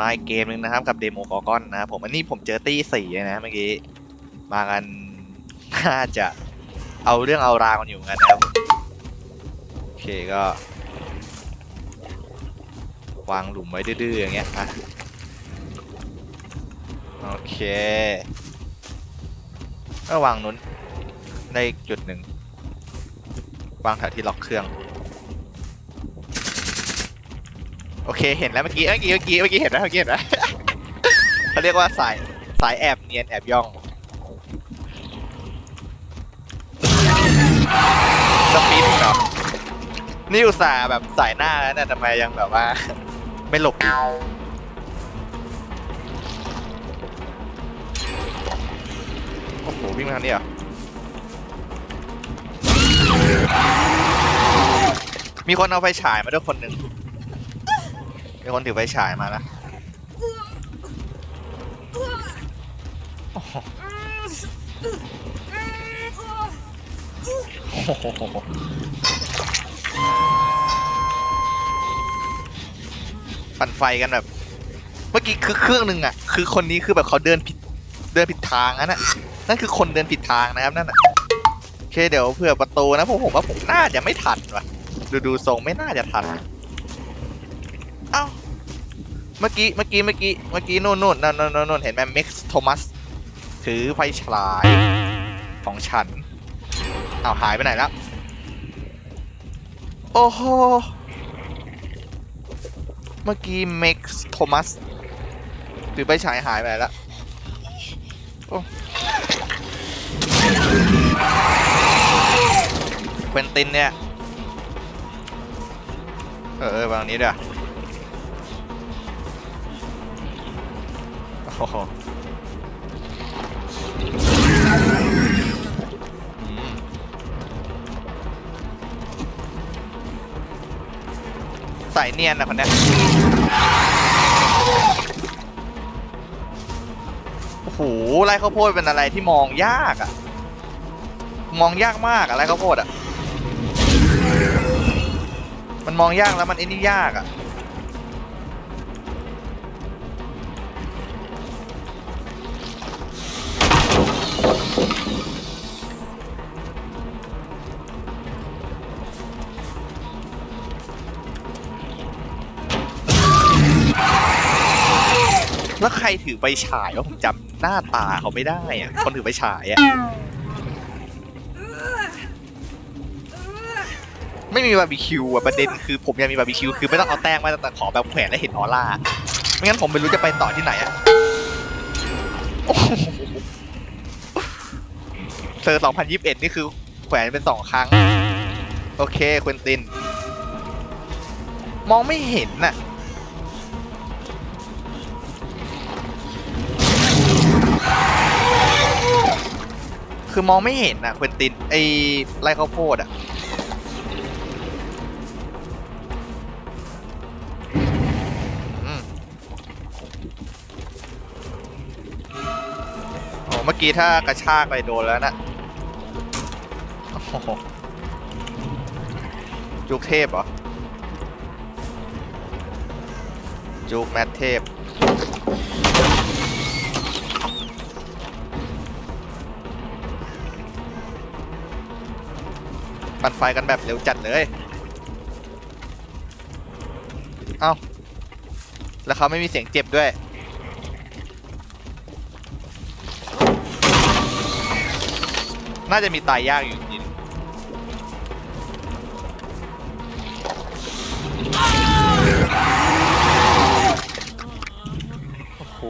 มาอีกเกมหนึ่งนะครับกับเดโมกอกอนนะครับผมอันนี้ผมเจอตี้สี่นะเมื่อกี้มากันน่าจะเอาเรื่องเอาราวกันอยู่นกันนะครับโอเคก็ วางหลุมไว้ดื้อๆอย่างเงี้ยอะโอเคก็วางนู้นได้จุดหนึ่งวางแถวที่ล็อกเครื่อง โอเคเห็นแล้วเมื่อกี้เมื่อกี้เมื่อกี้เมื่อกี้เห็นแล้วเมื่อกี้เห็นแล้วเขาเรียกว่าสายสายแอบเนียนแอบย่องสปีดเหรอนี่อุตส่าห์แบบสายหน้าแล้วเนี่ยทำไมยังแบบว่า ไม่หลบกโอ้โหวิ่งมาทางนี้เหรอมีคนเอาไฟฉายมาด้วยคนหนึ่ง มีคนถือไฟฉายมานะโอ้โหปั่นไฟกันแบบ เมื่อกี้คือเครื่องหนึ่งอะ คือคนนี้คือแบบเขาเดินผิดเดินผิดทางนั่นน่ะนั่นคือคนเดินผิดทางนะครับนั่นน่ะโอเคเดี๋ยวเผื่อประตูนะผมผมว่าผมน่าจะไม่ทันว่ะ ดูดูทรงไม่น่าจะทัน เมื่อกี้เมื่อกี้เมื่อกี้เมื่อกี้นู่นนู่นนู่นนู่นนู่นเห็นไหมเม็กซ์โทมัสถือไฟฉาย ของฉันเอาวหายไปไหนแล้วโอ้โหเมื่อกี้เม็กซ์โทมัสถือไฟฉายหายไปแล้วโอ้เควินตินเนี่ย เออเออวางนี้ด้วย โอ้โหใส่เนียนนะคนเนี้ยโอ้โหไรข้าวโพดเป็นอะไรที่มองยากอะมองยากมากอะไรข้าวโพดอะมันมองยากแล้วมันไอ้นี่ยากอะ แล้วใครถือไฟฉายวะผมจำหน้าตาเขาไม่ได้อะคนถือไฟฉายอะไม่มีบาร์บีคิวอะประเด็นคือผมอยากมีบาร์บีคิวคือไม่ต้องเอาแต้งมาแต่ขอแบบแขวนแล้วเห็นออร่าไม่งั้นผมไม่รู้จะไปต่อที่ไหนอะเซอร์2021 นี่คือแขวนเป็นสองครั้ง โอเค ควินติน มองไม่เห็นน่ะ คือมองไม่เห็นอะควินตินไอไรข้าวโพดอะโอ้เมื่อกี้ถ้ากระชากไปโดนแล้วนะจุกเทพเหรอ จุกแมทเทพ ปั่นไฟกันแบบเร็วจัดเลย เอ้า แล้วเขาไม่มีเสียงเจ็บด้วย น่าจะมีตายยากอยู่จริงโอ้โห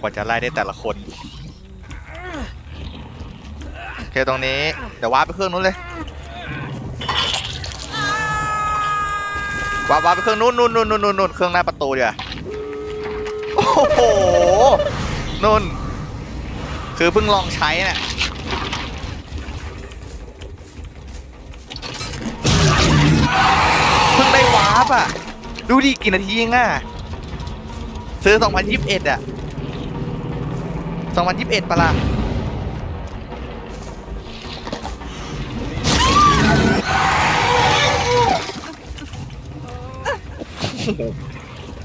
กว่าจะไล่ได้แต่ละคนโอเคตรงนี้ เดี๋ยววาไปเครื่องนู้นเลย วาวาไปเครื่องนู้นนู้นนู้นนู้นนู้นเครื่องหน้าประตูเดียวาโอ้โหนู่น คือเพิ่งลองใช้น่ะเพิ่งได้วาร์ปอะ ดูดิกี่นาทีเองอะ ซื้อ 2021 อะ 2021ปะล่ะ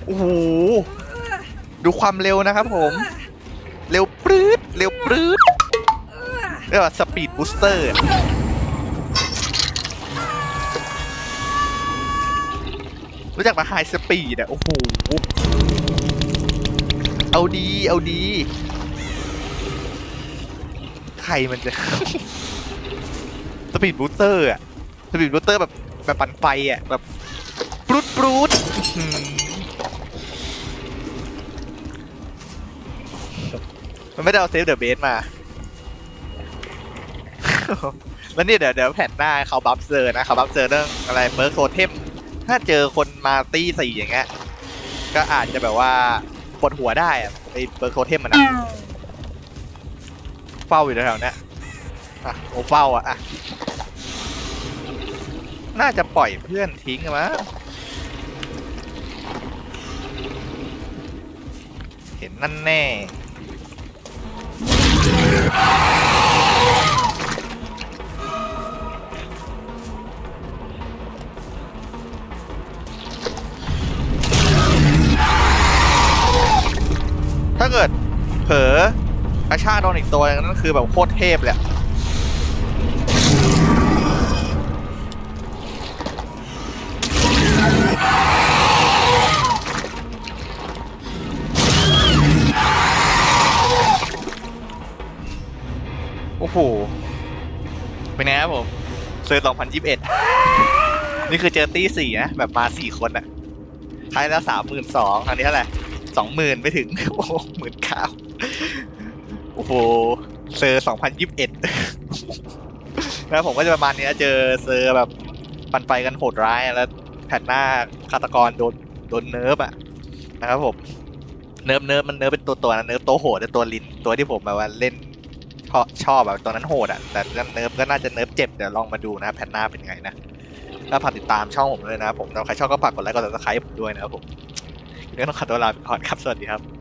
โอ้โห ดูความเร็วนะครับผม เร็วปรื๊ด เร็วปรื๊ดเรียกว่าสปีดบูสเตอร์รู้จักมาไฮสปีดอะ โอ้โห เอาดี เอาดี ใครมันจะสปีดบูสเตอร์อะ สปีดบูสเตอร์แบบแบบปั่นไฟอะ แบบ ปรุดปรุดมันไม่ได้เอาเซฟเดอะเบสมา แล้วนี่เดี๋ยวเดี๋ยวแผ่นหน้าเขาบัฟเซอร์นะเขาบัฟเซอร์เรื่องอะไรเบิร์กโทเทมถ้าเจอคนมาตีสี่อย่างเงี้ย ก็อาจจะแบบว่าปวดหัวได้อะไอ้เบิร์กโทเทมมันนะเฝ้าอยู่แถวๆเนี้ยอะโอเฝ้าอะอะน่าจะปล่อยเพื่อนทิ้งมั้ง เห็นนั่นแน่ ถ้าเกิดเผลอกระชากโดนอีกตัวนั่นคือแบบโคตรเทพเลย เป็นไงครับผมเซอร์2021 นี่คือเจอตี้สี่นะ แบบมาสี่คนอะท้ายแล้วสามหมื่นสองครั้งนี้เท่าไหร่สองหมื่นไม่ถึง โอ้หมื่นเก้าโอ้โห เซอร์สองพันยิบเอ็ดแล้วผมก็จะประมาณนี้นะเจอเซอร์แบบปันไปกันโหดร้ายแล้วแผ่นหน้าฆาตกรโดนโดนเนิร์ฟอะนะครับผมเนิร์ฟเนิร์ฟมันเนิร์ฟเป็นตัวตัวนะเนิร์ฟตัวโหดตัวลินตัวที่ผมแบบว่าเล่น ชอบชอบแบบตอนนั้นโหดอะแต่เนิร์ฟก็น่าจะเนิร์ฟเจ็บเดี๋ยวลองมาดูนะแพนหน้าเป็นไงนะก็ฝากติดตามช่องผมด้วยนะผมถ้าใครชอบก็ฝากกดไลค์กดซับสไครผมด้วยนะครับผมเรื่องต้องขอตัวลาไปก่อนครับสวัสดีครับ